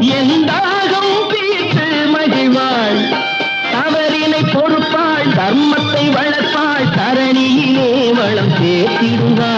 எந்தாகம் பீத்து மகிழ்வாள் தவறினை பொறுப்பாள் தர்மத்தை வளர்ப்பாள் தரணியிலே வளம் சேர்த்திடுவாள்